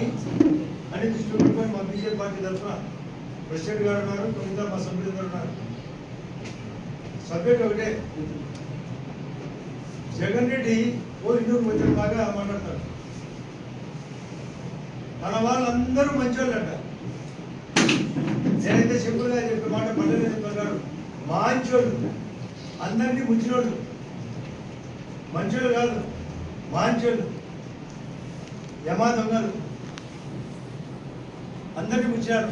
కానీ అని దృష్టి పెట్టుకొని మా బీజేపీ పార్టీ తరఫున ప్రెసిడెంట్ గారు ఉన్నారు మిగతా మా సభ్యులు ఉన్నారు. సబ్జెక్ట్ ఒకటే. జగన్ రెడ్డి ఓ ఇందూరు వచ్చిన బాగా మాట్లాడతాడు మన వాళ్ళందరూ మంచోళ్ళంట. నేనైతే చెప్పులుగా చెప్పే మాట పల్లెలు చెప్తున్నాడు మాంచోళ్ళు. అందరినీ ముంచినోళ్ళు. మంచోళ్ళు కాదు మాంచోళ్ళు. యమా దొంగలు. అందరికీ ముంచారు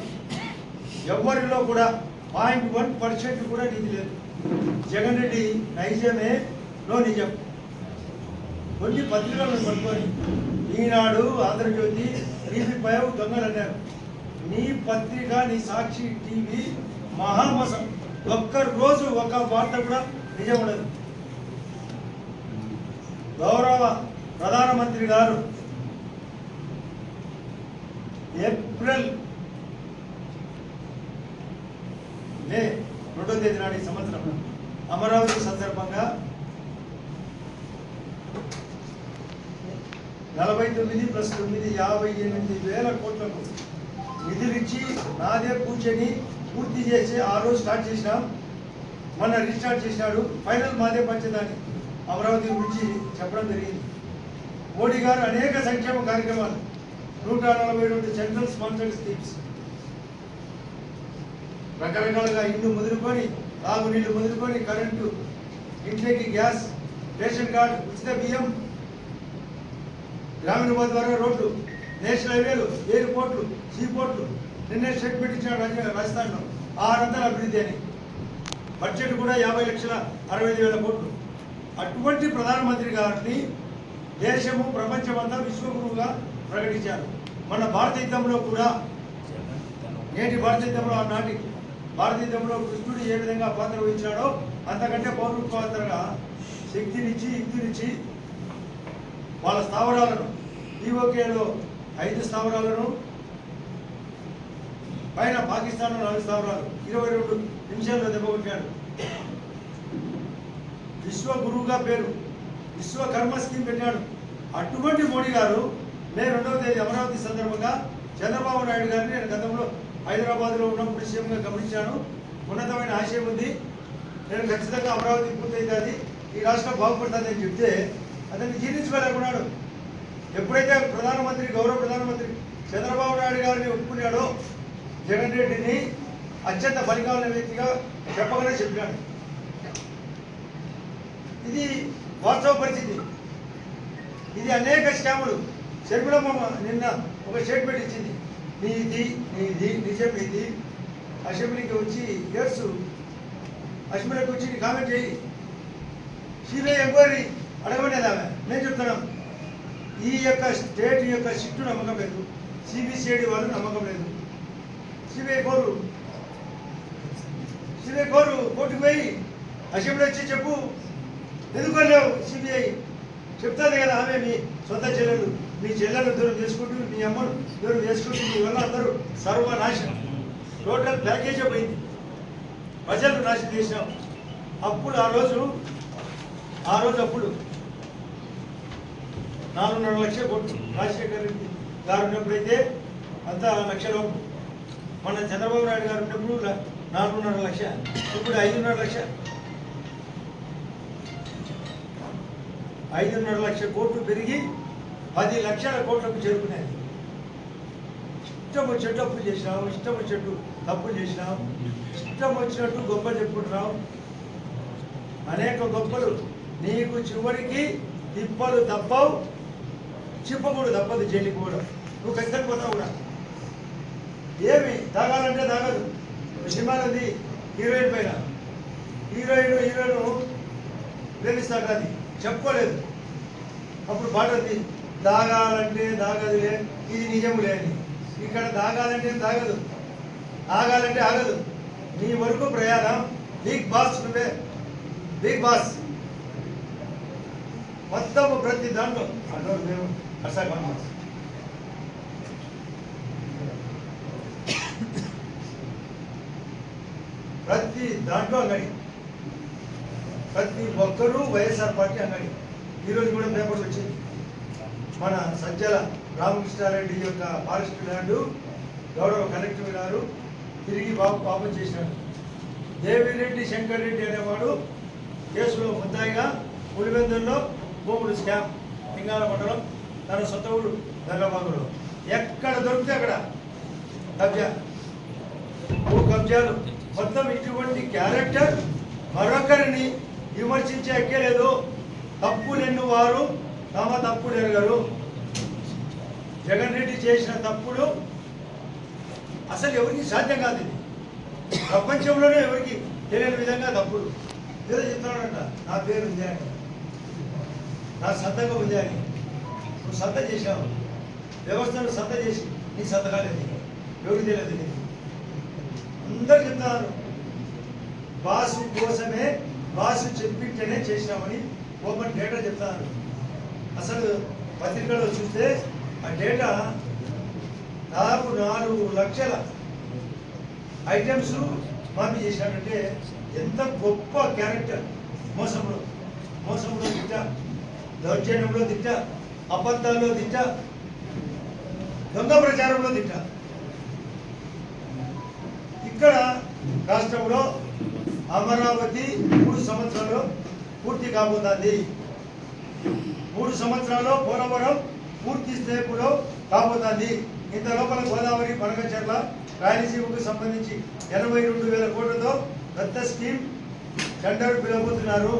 ఎవరిలో కూడా పాయింట్ వన్ పర్సెంట్ కూడా నీతి లేదు. జగన్ రెడ్డి నైజమే నో నిజం. కొన్ని పత్రికలను పట్టుకొని ఈనాడు ఆంధ్రజ్యోతి టీవీ దొంగలు అన్నారు. నీ పత్రిక నీ సాక్షి టీవీ మహామోసం. ఒక్క రోజు ఒక వార్త కూడా నిజం ఉండదు. గౌరవ ప్రధానమంత్రి గారు ఏప్రిల్ మే రెండో తేదీ నాటి సంవత్సరం. అమరావతి సందర్భంగా నలభై తొమ్మిది ప్లస్ తొమ్మిది యాభై ఎనిమిది వేల కోట్లకు నిధులిచ్చి నాదే కూర్చొని పూర్తి చేసి ఆ రోజు స్టార్ట్ చేసినాం. మొన్న రీస్టార్ట్ చేసినాడు. ఫైనల్ మాదే పంచదాన్ని అమరావతి గురించి చెప్పడం జరిగింది. మోడీ గారు అనేక సంక్షేమ కార్యక్రమాలు నూట నలభై రెండు సెంట్రల్ స్పాన్సర్డ్ స్కీమ్స్ రకరకాలుగా ఇల్లు ముదురుకొని తాగునీళ్ళు ముదురుకొని కరెంటు ఇంటికి గ్యాస్ రేషన్ కార్డు ఉచిత బియ్యం గ్రామీణ ఉపాధి ద్వారా రోడ్లు నేషనల్ హైవేలు ఎయిర్పోర్ట్లు సీపోర్ట్లు నిన్నే స్టేట్మెంట్ ఇచ్చాడు రాజస్థాన్లో ఆరంతల అభివృద్ధి అని. బడ్జెట్ కూడా యాభై లక్షల అరవై ఐదు వేల కోట్లు. అటువంటి ప్రధానమంత్రి గారిని దేశము ప్రపంచమంతా విశ్వగురువుగా ప్రకటించారు. మన భారతీయంలో కూడా నేటి భారతీయంలో ఆనాటి భారతీయంలో కృష్ణుడు ఏ విధంగా పాత్ర వహించాడో అంతకంటే పౌరుత్వాంతరంగా శక్తినిచ్చి యుక్తినిచ్చి వాళ్ళ స్థావరాలను ఈఓకేలో ఐదు స్థావరాలను పైన పాకిస్తాన్లో నాలుగు స్థావరాలు ఇరవై రెండు నిమిషాల్లో దెబ్బకొట్టాడు విశ్వ గురువుగా పేరు విశ్వకర్మ స్కీమ్ పెట్టాడు. అటువంటి మోడీ గారు మే రెండవ తేదీ అమరావతి సందర్భంగా చంద్రబాబు నాయుడు గారిని నేను గతంలో హైదరాబాద్లో ఉన్నప్పుడు సీఎంగా గమనించాను. ఉన్నతమైన ఆశయం ఉంది. నేను ఖచ్చితంగా అమరావతి పూర్తయితే ఈ రాష్ట్రం బాగుపడుతుందని చెప్తే అతన్ని జీర్ణించుకోలేకున్నాడు ఎప్పుడైతే ప్రధానమంత్రి గౌరవ ప్రధానమంత్రి చంద్రబాబు నాయుడు గారిని ఒప్పుకున్నాడో జగన్ రెడ్డిని అత్యంత బలికాలైన వ్యక్తిగా చెప్పగానే చెప్పినాడు. ఇది వాస్తవ పరిస్థితి. ఇది అనేక స్కాములు. శర్మిలమ్మ నిన్న ఒక స్టేట్మెంట్ ఇచ్చింది. నీది నీది నిజం ఇది. అసెంబ్లీకి వచ్చి ఇయర్స్ అసెంబ్లీకి వచ్చి కామెంట్ చేయి సిబిఐ ఎంక్వైరీ అడగబడేది ఆమె. నేను చెప్తున్నాను ఈ యొక్క స్టేట్ యొక్క సిట్టు నమ్మకం లేదు. సిబిసిఐడి వాళ్ళు నమ్మకం లేదు. సిబిఐ కోరు. సిబిఐ కోరు కోర్టుకు పోయి అసెంబ్లీ వచ్చి చెప్పు. ఎందుకోలేవు సిబిఐ? చెప్తాను కదా ఆమె మీ సొంత చెల్లెలు. మీ చెల్లెలు దూరం చేసుకుంటూ నీ అమ్మను దూరం చేసుకుంటూ మీ వల్ల అందరూ సర్వనాశనం. టోటల్ ప్యాకేజే పోయింది. ప్రజలు నాశనం చేసినాం అప్పుడు ఆ రోజు ఆ రోజు అప్పుడు నాలుగున్నర లక్షల కోట్లు రాజశేఖర్ రెడ్డి గారు ఉన్నప్పుడైతే అంతా లక్షల మన చంద్రబాబు నాయుడు గారు ఉన్నప్పుడు నాలుగున్నర లక్ష ఇప్పుడు ఐదున్నర లక్ష. ఐదున్నర లక్ష కోట్లు పెరిగి పది లక్షల కోట్లకు చేరుకునేది ఇష్టం వచ్చేట్టు అప్పులు చేసినాం ఇష్టం వచ్చేట్టు తప్పులు చేసినాం ఇష్టం వచ్చినట్టు గొప్పలు చెప్పుకుంటున్నాం. అనేక గొప్పలు నీకు చివరికి తిప్పలు తప్పవు చిప్పకూడదు తప్పదు జైలుకి కూడా. నువ్వు ఖచ్చితంగా పోతావు కూడా. ఏమి తాగాలంటే తాగదు. సినిమానది హీరోయిన్ పైన. హీరోయిన్ హీరోయిన్ ప్రేమిస్తాడు అది. చెప్పుకోలేదు. అప్పుడు పాట దాగాలంటే దాగదులే ఇది నిజములే అని. ఇక్కడ దాగాలంటే దాగదు ఆగాలంటే ఆగదు. నీ వరకు ప్రయాణం. బిగ్ బాస్ నువ్వే. Big Boss. మొత్తం ప్రతి దాంట్లో. మేము అసలు ప్రతి దాంట్లో అంగడి. ప్రతి ఒక్కరూ వైఎస్ఆర్ పార్టీ అంగడి. ఈరోజు కూడా పేపర్లు వచ్చింది మన సజ్జల రామకృష్ణారెడ్డి యొక్క ఫారెస్ట్ ల్యాండ్ గౌరవ కలెక్టర్ గారు తిరిగి బాబు పాపం చేశాడు దేవిరెడ్డి శంకర్ రెడ్డి అనేవాడు కేసులో ముద్దాయిగా పులివెందుల్లో భూములు స్కామ్ సింగాల మండలం తన సొంత ఊరు దర్గాబాగులో ఎక్కడ దొరికితే అక్కడ కబ్జా. భూ కబ్జాలు. మొత్తం ఇటువంటి క్యారెక్టర్ మరొకరిని విమర్శించే ఎక్కలేదు తప్పులెన్ను వారు తమ తప్పుడు ఎరగరు. జగన్ రెడ్డి చేసిన తప్పుడు అసలు ఎవరికి సాధ్యం కాదు ఇది. ప్రపంచంలోనే ఎవరికి తెలియని విధంగా తప్పులు ఏదో చెప్తున్నాడంట నా పేరు ఉంది అని. నా సంతకం ఉంది అని. నువ్వు సంత చేశావు. వ్యవస్థను సంత చేసి నీ సంతకాలేదు ఎవరికి తెలియదు నీకు? అందరు చెప్తున్నారు. బాసు కోసమే బాసు చెప్పింటేనే చేసినామని ఓపెన్ డేటా చెప్తున్నారు. అసలు పత్రికలో చూస్తే ఆ డేటా దాదాపు నాలుగు లక్షల ఐటమ్స్ మాఫీ చేశాడంటే ఎంత గొప్ప క్యారెక్టర్ మోసంలో మోసంలో దిట్ట దౌర్జన్యంలో దిట్ట అబద్ధాల్లో దిట్ట దొంగ ప్రచారంలో దిట్ట. ఇక్కడ రాష్ట్రంలో అమరావతి మూడు సంవత్సరాలు పూర్తి కాబోతుంది. మూడు సంవత్సరాల్లో పోలవరం పూర్తి స్థేపులో కాబోతోంది ఇంత లోపల గోదావరి బనగచర్ల రాయలసీమకు సంబంధించి ఎనభై రెండు వేల కోట్లతో పెద్ద స్కీమ్ టెండర్ పిలవబోతున్నారు.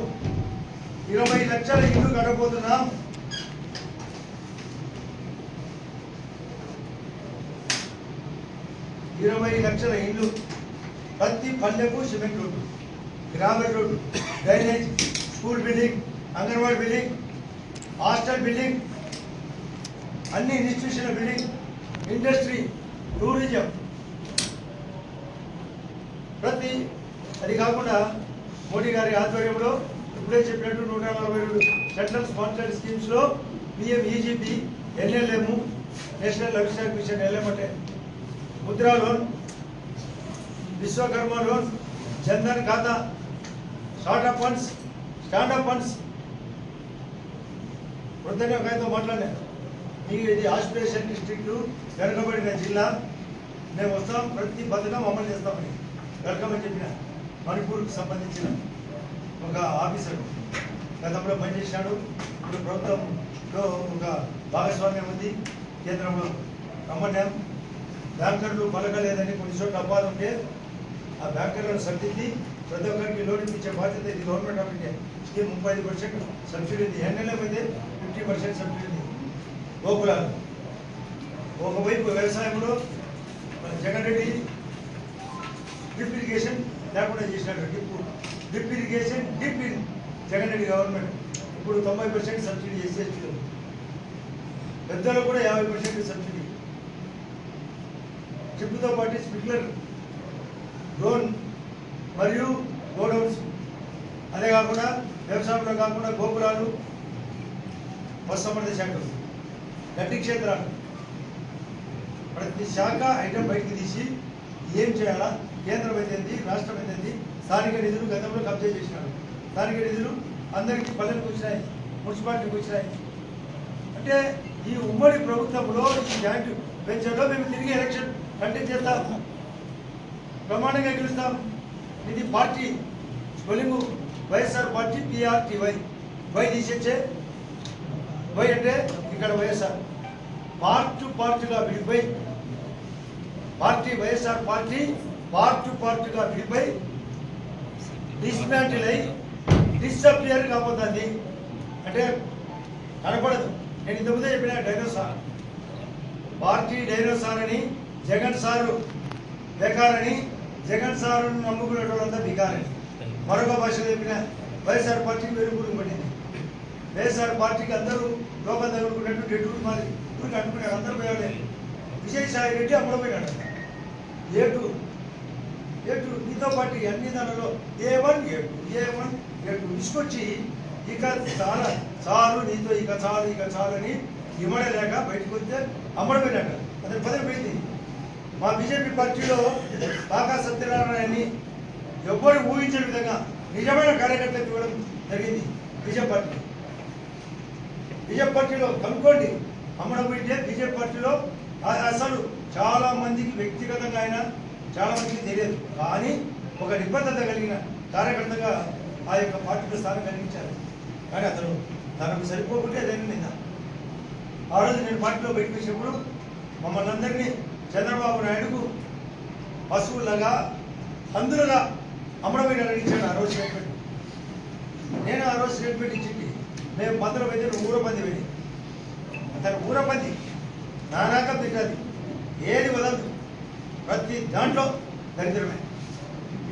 ఇరవై లక్షల ఇల్లు కట్టబోతున్నాం. ఇరవై లక్షల ఇల్లు ప్రతి పల్లెకు cement road gravel road drainage school building anganwadi building hostel building అన్ని ఇన్స్టిట్యూషన్ బిల్డింగ్ ఇండస్ట్రీ టూరిజం. ప్రతి అది కాకుండా మోడీ గారి ఆధ్వర్యంలో ఇప్పుడే చెప్పినట్టు నూట నలభై రెండు central sponsored స్కీమ్స్లో PM EGP NLM national life mission LM అంటే ముద్రా లోన్ విశ్వకర్మ లోన్ జన్ధన్ ఖాతా స్టార్ట్అప్ ఫండ్స్ స్టాండప్ ఫండ్స్ వృద్ధనే ఒక ఆయనతో మాట్లాడాను. మీకు ఇది ఆస్పిరేషన్ డిస్ట్రిక్ట్ వెనకబడిన జిల్లా. మేము వస్తాం ప్రతి పథకం అమలు చేస్తామని వెల్కమ్ చెప్పిన మణిపూర్కి సంబంధించిన ఒక ఆఫీసర్. గతంలో పనిచేసినాడు ఇప్పుడు ప్రభుత్వంలో ఒక భాగస్వామ్యం ఉంది. కేంద్రంలో రమ్మన్నాం. బ్యాంకర్లు పలకలేదని కొన్ని చోట్ల అబ్బాలు ఆ బ్యాంకర్లను సర్దిద్ది ప్రతి ఒక్కరికి లోన్ ఇప్పించే బాధ్యత ఇది. గవర్నమెంట్ ఆఫ్ ఇండియా స్కీమ్ ముప్పై ఐదు పర్సెంట్ సబ్సిడీ ఉంది. ఎన్ఎల్ఎం అయితే ఫిఫ్టీ పర్సెంట్ సబ్సిడీ ఉంది. గోకులాలు. ఒకవైపు వ్యవసాయంలో జగన్ రెడ్డి డ్రిప్ ఇరిగేషన్ లేకుండా చేసినాడు. Drip drip irrigation dip in Jagan Reddy government. ఇప్పుడు తొంభై పర్సెంట్ సబ్సిడీ చేసేస్తుంది పెద్దలు కూడా యాభై పర్సెంట్ సబ్సిడీ డ్రిప్తో పాటు స్ప్రింక్లర్ డ్రోన్ మరియు గోడౌన్స్. అదే కాకుండా వ్యవసాయంలో కాకుండా గోపురాలు పశుసంవర్ధక శాఖలు గట్టి క్షేత్రాలు. ప్రతి శాఖ ఐటమ్ బయటకు తీసి ఏం చేయాలా? కేంద్రం అయితేంది రాష్ట్రం అయితేంది స్థానిక నిధులు గతంలో కబ్జా చేసినారు. స్థానిక నిధులు అందరికీ పల్లెలకు వచ్చినాయి మున్సిపాలిటీకి వచ్చినాయి. అంటే ఈ ఉమ్మడి ప్రభుత్వంలో ఈ జాయింట్ వెంచర్లో మేము తిరిగి ఎలక్షన్ కంటెక్ట్ చేస్తాం. ప్రమాణంగా గెలుస్తాం. ఇది party spelling YSR party PRTY. Y తీసేచ్చే? Y అంటే ఇక్కడ వైఎస్ఆర్. పార్ట్ పార్టీగా విడిపోయి పార్టీ వైఎస్ఆర్ పార్టీ పార్ట్ పార్టీగా విడిపోయి డిస్మాంటిల్ అయి డిసప్పియర్ కాబోతుంది అంటే కనపడదు. నేను ఇంతకుముందే చెప్పిన డైనోసార్. పార్టీ డైనోసార్ అని జగన్ సారు బెకారని జగన్ సార్ నమ్ముకునే వాళ్ళంతా బికారే. మరొక భాష చెప్పిన వైఎస్ఆర్ పార్టీకి వెలుగుడు పడింది. వైఎస్ఆర్ పార్టీకి అందరూ లోపల తగులుకున్నట్టు డెడ్యూట్ మాది. ఊరికి అనుకున్నారు అందరూ పోయాడే విజయసాయి రెడ్డి అప్పుడు పోయినాడు. ఏ టూ ఏ టూ మీతో పాటు అన్ని దానిలో A one A two A one A two తీసుకొచ్చి ఇక చాలా చాలు నీతో ఇక చాలు ఇక చాలని ఇమ్మడలేక బయటకు వస్తే అమ్మడమైనట్టు అతని పదవి పోయింది. మా బీజేపీ పార్టీలో బాగా సత్యనారాయణని ఎవ్వరు ఊహించే విధంగా నిజమైన కార్యకర్తలకు ఇవ్వడం జరిగింది బీజేపీ పార్టీ బీజేపీ పార్టీలో కనుక్కోండి అమ్మడబిడ్డే బీజేపీ పార్టీలో అసలు చాలా మందికి వ్యక్తిగతంగా ఆయన చాలా మందికి తెలియదు. కానీ ఒక నిబద్ధత కలిగిన కార్యకర్తగా ఆ యొక్క పార్టీలో స్థానం కలిగించారు. కానీ అతను తనకు సరిపోకుంటే అదే నిన్న ఆ రోజు నేను పార్టీలో బయటకు వచ్చినప్పుడు మమ్మల్ని అందరినీ చంద్రబాబు నాయుడుకు పశువులగా హందులుగా అమ్మడబిడ్డ అడిగించాడు ఆ రోజు స్టేట్మెంట్. నేను ఆ రోజు స్టేట్మెంట్ ఇచ్చింది. మేము పందుల అయితే ఊరపంది వెళ్ళి అతను ఊరపంది నానాక తింటది ఏది వదలదు. ప్రతి దాంట్లో దరిద్రమే.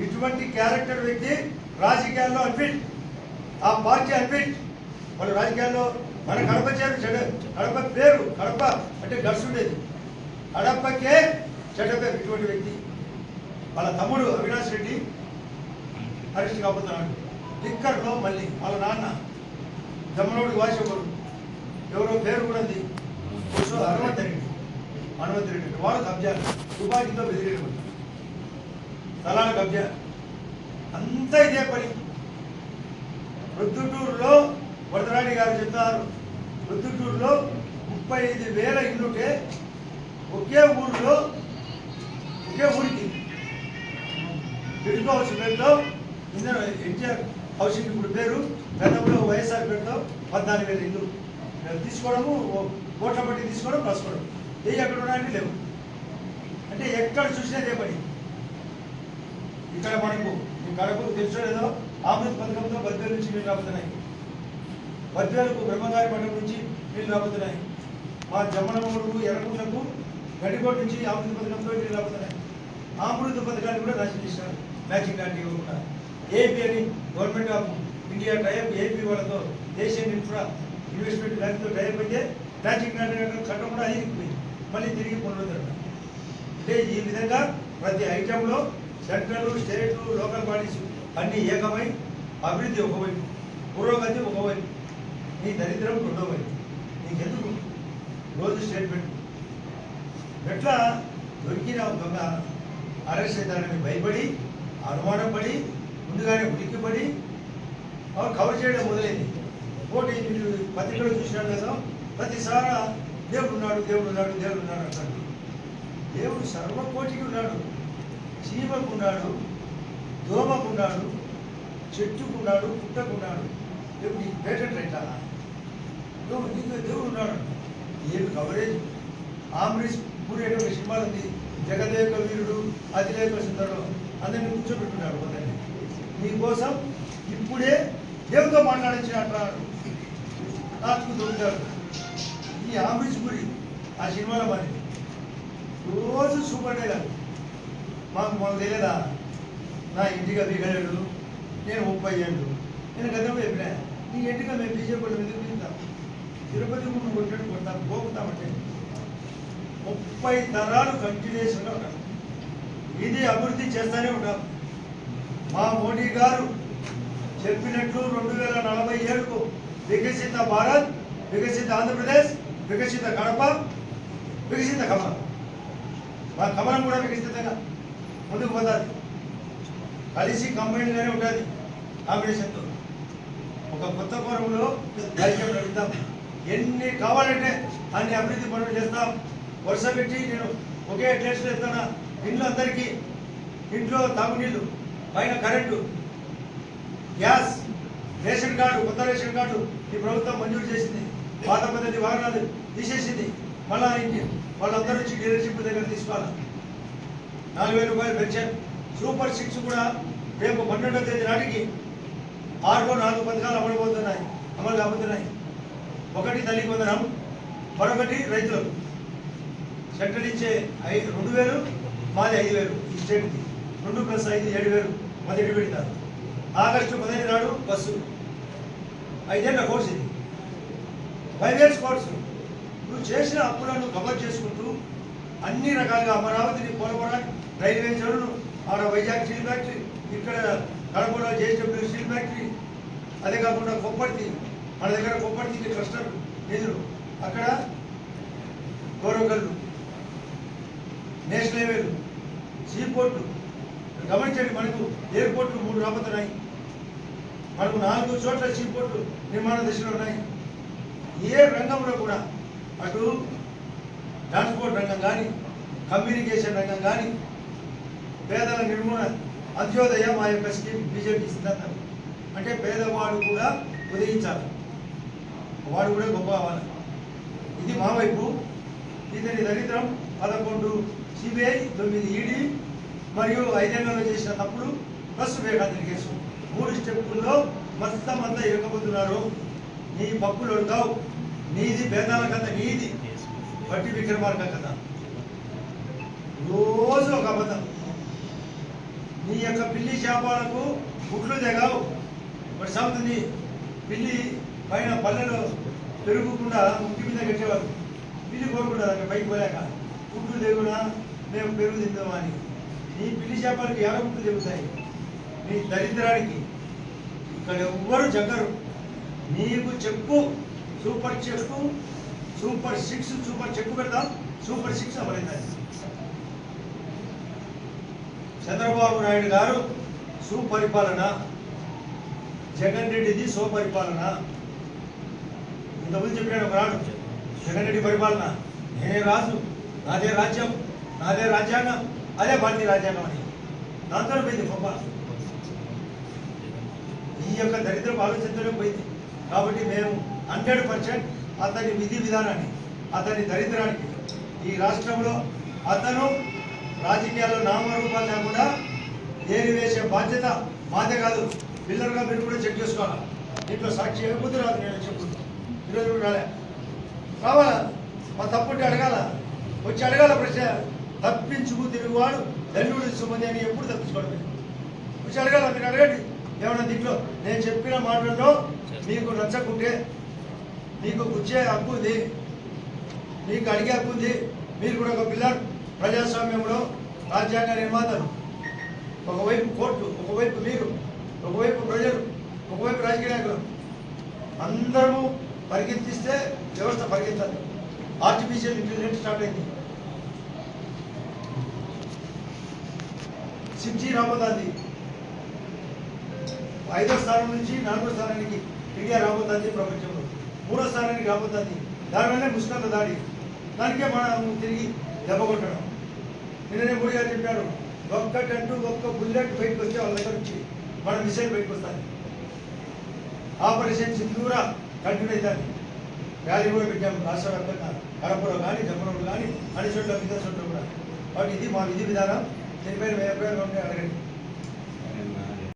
ఇటువంటి క్యారెక్టర్ వ్యక్తి రాజకీయాల్లో అన్ఫిట్ ఆ పార్టీ అన్ఫిట్ వాళ్ళు రాజకీయాల్లో మన కడప చేరు చెడ కడప పేరు కడప అంటే గడుచుండేది ఉండేది కడపకే చెడ్డ ఇటువంటి వ్యక్తి వాళ్ళ తమ్ముడు అవినాష్ రెడ్డి అరెస్ట్ కాబోతున్నాడు. టిక్కర్లో మళ్ళీ వాళ్ళ నాన్న జమ్మనోడి వాసి ఎవరో పేరు కూడా ఉంది. సో హనుమంత్ రెడ్డి. హనుమంత్ రెడ్డి వాడు కబ్జాలు తుపాకీతో బెదిరేటువంటి స్థలాలు కబ్జా. అంతా ఇదే పని. ప్రొద్దుటూరులో వరదరాణి గారు చెప్తారు ప్రొద్దుటూరులో ముప్పై ఐదు వేల ఇల్లుంటే ఒకే ఊరిలో ఒకే ఊరికి టిడ్కో హౌస్ పేరుతో ఇందులో ఎన్టీఆర్ హౌసింగ్ ఇప్పుడు పేరు గతంలో వైఎస్ఆర్ పేరుతో పద్నాలుగు వేల ఇల్లు. తీసుకోవడము ఓట్ల బట్టి తీసుకోవడం రాసుకోవడం. ఏ ఎక్కడ ఉన్నాయంటే లేవు. అంటే ఎక్కడ చూసినా ఇదే పని. ఇక్కడ మనకు ఈ కడపకు తెలుసో లేదో అమృత్ పథకంతో బద్వేలు నుంచి నీళ్ళు రాబోతున్నాయి. బద్వేలకు బ్రహ్మగారి పట్టణం నుంచి నీళ్ళు రాబోతున్నాయి. మా జమ్మనమూరు ఎర్రగుంటకు గడికోట నుంచి అమృత పథకంతో నీళ్ళు రాబోతున్నాయి అమృత పథకాన్ని కూడా నాశనం చేశారు. మ్యాచింగ్ కార్డు ఇవ్వకుండా ఏపీ అని government of India type AP వాళ్ళతో ఏషియన్ ఇన్ఫ్రా ఇన్వెస్ట్మెంట్ బ్యాంక్తో టైప్ అయితే మ్యాచింగ్ కార్డు కట్టకుండా కూడా అయిపోయింది మళ్ళీ తిరిగి పునరుద్ధరణ. అంటే ఈ విధంగా ప్రతి ఐటెంలో సెంట్రల్ స్టేట్ లోకల్ బాడీస్ అన్ని ఏకమై అభివృద్ధి ఒకవైపు పురోగతి ఒకవైపు నీ దరిద్రం రెండో వైపు నీకెందుకు? రోజు స్టేట్మెంట్ ఎట్లా? దొరికిన దొంగ అరెస్ట్ అవుతాడని భయపడి అనుమానపడి ముందుగానే ఉడికిపడి కవర్ చేయడం మొదలైంది. పోటీ మీరు పత్రికలో చూసినాడు కదా ప్రతిసారి దేవుడు ఉన్నాడు దేవుడు ఉన్నాడు దేవుడు ఉన్నాడు అంటాడు దేవుడు సర్వకోటికి ఉన్నాడు. చీమకు ఉన్నాడు దోమకు ఉన్నాడు చెట్టుకున్నాడు పుట్టకున్నాడు. దేవుడు నీకు పేటెంట్ రైటా దేవుడు నీకు దేవుడు ఉన్నాడు. ఏమి కవరేజ్? ఆమ్రీష్ పూరేట ఒక ఉంది జగదేక వీరుడు అతిలేక సుందరుడు అందరిని కూర్చోబెట్టున్నాడు కొందరిని. నీకోసం ఇప్పుడే దేవుతో మాట్లాడించిన అంటున్నాడు నాకు దొరుకుతాడు ఈ ఆమ్రీష్ గురి ఆ సినిమాలో మరి రోజు సూపర్ మాకు మాకు తెలియదా? నా ఇంటిగా దిగలేడు నేను ముప్పై ఏళ్ళు. నేను గతంలో చెప్పినా నీ ఇంటిగా మేము బీజేపీ వాళ్ళు ఎందుకు తింటాం తిరుపతి ముందు కొట్టాడు కొడతాం పోతామంటే ముప్పై తరాలు కంటిన్యూషన్గా ఉంటాం ఇది అభివృద్ధి చేస్తూనే ఉంటాం మా మోడీ గారు చెప్పినట్లు రెండు వేల నలభై ఏడుకు వికసిత భారత్ వికసిత ఆంధ్రప్రదేశ్ వికసిత కడప వికసిత కమలం మా కమలం కూడా వికసితంగా ముందుకు పోతుంది. కలిసి కంపెనీలోనే ఉంటుంది కాంబినేషన్తో. ఒక కొత్త కోరంలో రాజ్యం నడుపుతాం ఎన్ని కావాలంటే అన్ని అభివృద్ధి పనులు చేస్తాం. వరుస పెట్టి నేను ఒకే అడ్రస్లో ఇస్తాను ఇంట్లో అందరికీ ఇంట్లో తాగునీళ్ళు పైన కరెంటు గ్యాస్ రేషన్ కార్డు కొత్త రేషన్ కార్డు ఈ ప్రభుత్వం మంజూరు చేసింది. పాత పద్ధతి వాహనాలు తీసేసింది మళ్ళా ఇంటి వాళ్ళందరూ నుంచి డీలర్షిప్ దగ్గర తీసుకోవాలి? నాలుగు వేల రూపాయలు పెన్షన్. సూపర్ సిక్స్ కూడా రేపు పన్నెండవ తేదీ నాటికి ఆరులో నాలుగు పథకాలు అమలుపోతున్నాయి అమలు కాబోతున్నాయి. ఒకటి తల్లి వందనం మరొకటి రైతులకు. సెంట్రల్ ఇచ్చే ఐదు రెండు వేలు మాది ఐదు వేలు ఈ స్టేట్కి. రెండు ప్లస్ ఐదు ఏడు వేలు మాది ఎడు పెడతారు ఆగస్టు పదిహేను నాడు బస్సు. ఐదేళ్ళ కోర్సు ఇది. Five years course. నువ్వు చేసిన అప్పులను కవర్ చేసుకుంటూ అన్ని రకాలుగా అమరావతిని పోలవరం రైల్వే జోన్లు ఆడ వైజాగ్ స్టీల్ ఫ్యాక్టరీ ఇక్కడ కడపలో జేఎస్డబ్ల్యూ స్టీల్ ఫ్యాక్టరీ. అదే కాకుండా కొప్పర్తి మన దగ్గర కొప్పర్తికి క్లస్టర్ నిధులు. అక్కడ గౌరవగల్లు నేషనల్ హైవేలు సీపోర్టు గమనించండి మనకు ఎయిర్పోర్ట్లు మూడు రాబోతున్నాయి. మనకు నాలుగు చోట్ల సీపోర్టు నిర్మాణ దశలో ఉన్నాయి. ఏ రంగంలో కూడా అటు ట్రాన్స్పోర్ట్ రంగం కానీ కమ్యూనికేషన్ రంగం కానీ పేదల నిర్మూలన అంత్యోదయ మా యొక్క స్కీమ్ బీజేపీ సిద్ధాంతం. అంటే పేదవాడు కూడా ఉదయించాలి. వాడు కూడా గొప్ప అవ్వాలి ఇది మా వైపు ఇతని దరిద్రం పదకొండు సిబిఐ తొమ్మిది ఈడీ మరియు ఐదేళ్ళలో చేసిన తప్పుడు ప్లస్ వివేకాంజలి కేసు. మూడు స్టెప్పుల్లో మొత్తం అంతా ఇరకపోతున్నారు నీ పప్పులు ఉడతావు నీది భేదాల కథ నీది బట్టి విక్రమార్క కథ. రోజు ఒక అబద్ధం. నీ యొక్క పిల్లి చేపలకు గుడ్లు తెగావు. మరి సాగుతుంది పిల్లి పైన పల్లెలో పెరుగుకుండా ముక్కి మీద కట్టేవారు. పిల్లి కోరుకుంటారు అక్కడ పైకి పోయాక గుడ్లు తెగునా మేము పెరుగు తిందామని అని. నీ పిల్లి చేపలకి ఎడ గుర్తు చెబుతాయి? నీ దరిద్రానికి. ఇక్కడ ఎవ్వరు జగ్గరు నీకు చెప్పు. సూపర్ చెక్కు. సూపర్ సిక్స్ సూపర్ చెప్పు పెడతాం. సూపర్ సిక్స్ అమరైంది చంద్రబాబు నాయుడు గారు సుపరిపాలన. జగన్ రెడ్డిది సుపరిపాలన ఇంతకుముందు చెప్పాడు ఒకనాడు జగన్ రెడ్డి పరిపాలన. నేనే రాజు నాదే రాజ్యం. నాదే రాజ్యాంగం అదే భారతీయ రాజ్యాంగం అని. దాంతో పోయింది గొప్ప ఈ యొక్క దరిద్రపు ఆలోచనతోనే పోయింది. కాబట్టి మేము హండ్రెడ్ పర్సెంట్ అతని విధి విధానాన్ని అతని దరిద్రానికి ఈ రాష్ట్రంలో అతను రాజకీయాల్లో నామరూపాలు లేకుండా ఏరి వేసే బాధ్యత మాదే కాదు పిల్లలుగా మీరు కూడా చెక్ చేసుకోవాలి? దీంట్లో సాక్షి ఏకపోతే రాదు నేను చెప్పుకుంటాను ఈరోజు కూడా రాలే. కావాలా మా తప్పుంటే అడగాల? వచ్చి అడగాల ప్రశ్న? తప్పించుకు తిరుగువాడు ధన్యుడు సుమని అని ఎప్పుడు తప్పించుకోవడం వచ్చి అడగాల మీరు అడగండి. ఏమన్నా దీంట్లో నేను చెప్పిన మాటల్లో మీకు నచ్చకుంటే మీకు గుచ్చే హక్కు ఉంది. మీకు అడిగే హక్కు ఉంది. మీరు కూడా ఒక పిల్లర్ ప్రజాస్వామ్యంలో రాజ్యాంగ నిర్మాతలు. ఒకవైపు కోర్టు ఒకవైపు మీరు ఒకవైపు ప్రజలు ఒకవైపు రాజకీయ నాయకులు. అందరము పరిగెత్తిస్తే వ్యవస్థ పరిగెత్తాలి. ఆర్టిఫిషియల్ ఇంటెలిజెన్స్ స్టార్ట్ అయింది. సిక్స్ జీ రాబోతుంది ఐదో స్థానం నుంచి నాలుగో స్థానానికి ఇండియా రాబోతుంది ప్రపంచంలో మూడో స్థానానికి రాబోతుంది దానివల్లే ముష్కర్ల దాడి. దానికే మనం తిరిగి దెబ్బ కొట్టడం. నిన్ననే మోడీ గారు చెప్పారు ఒక్కటంటూ ఒక్క బుల్లెట్ బయటకు వస్తే వాళ్ళ దగ్గర నుంచి మన మిసైల్ బయటకు వస్తుంది. ఆపరేషన్ సింధూర కంటిన్యూ అవుతుంది. ర్యాలీ కూడా పెట్టాము రాష్ట్ర వ్యాప్తంగా. కడపలో కానీ జమ్మలో కానీ అన్ని చోట్ల మిగతా చోట్ల కూడా. కాబట్టి ఇది మా విధి విధానం దీనిపైన మీ అభిప్రాయాలు ఉంటే అడగండి.